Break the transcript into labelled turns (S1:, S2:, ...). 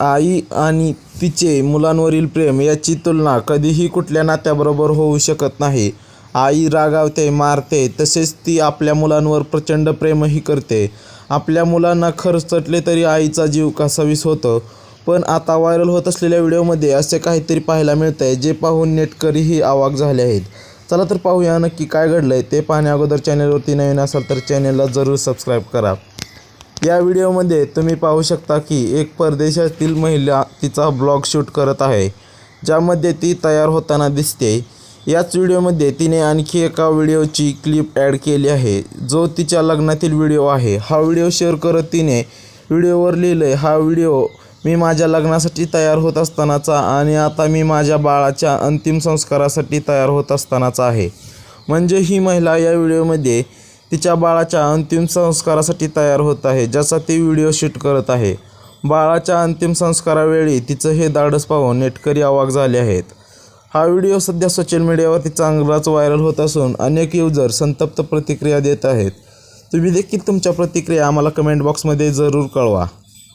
S1: आई आणि तिचे मुलांवरील प्रेम याची तुलना कधीही कुठल्या नात्याबरोबर होऊ शकत नाही. आई रागावते, मारते तसेच ती आपल्या मुलांवर प्रचंड प्रेमही करते. आपल्या मुलांना खरचटले तरी आईचा जीव कासावीस होतो. पण आता व्हायरल होत असलेल्या व्हिडिओमध्ये असे काहीतरी पाहायला मिळतंय जे पाहून नेटकरीही अवाक झाले आहेत. चला तर पाहूया नक्की काय घडलंय ते पाहण्याअगोदर चॅनलवरती नवीन असाल तर चॅनलला जरूर सबस्क्राईब करा. या व्हिडिओमध्ये तुम्ही पाहू शकता की एक परदेशातील महिला तिचा ब्लॉग शूट करत आहे, ज्यामध्ये ती तयार होताना दिसते याच व्हिडिओमध्ये तिने आणखी एका व्हिडिओची क्लिप ॲड केली आहे, जो तिच्या लग्नातील व्हिडिओ आहे. हा व्हिडिओ शेअर करत तिने व्हिडिओवर लिहिलं हा व्हिडिओ मी माझ्या लग्नासाठी तयार होत असतानाचा आणि आता मी माझ्या बाळाच्या अंतिम संस्कारासाठी तयार होत असतानाचा आहे. म्हणजे ही महिला या व्हिडिओमध्ये तिच्या बाळाच्या अंतिम संस्कारासाठी तयार होत आहे, ज्याचा ती व्हिडिओ शूट करत आहे. बाळाच्या अंतिम संस्कारावेळी तिचं हे धाडस पाहून नेटकरी आवाक झाले आहेत. हा व्हिडिओ सध्या सोशल मीडियावरती चांगलाच व्हायरल होत असून अनेक युजर संतप्त प्रतिक्रिया देत आहेत. तुम्ही देखील तुमच्या प्रतिक्रिया आम्हाला कमेंट बॉक्समध्ये जरूर कळवा.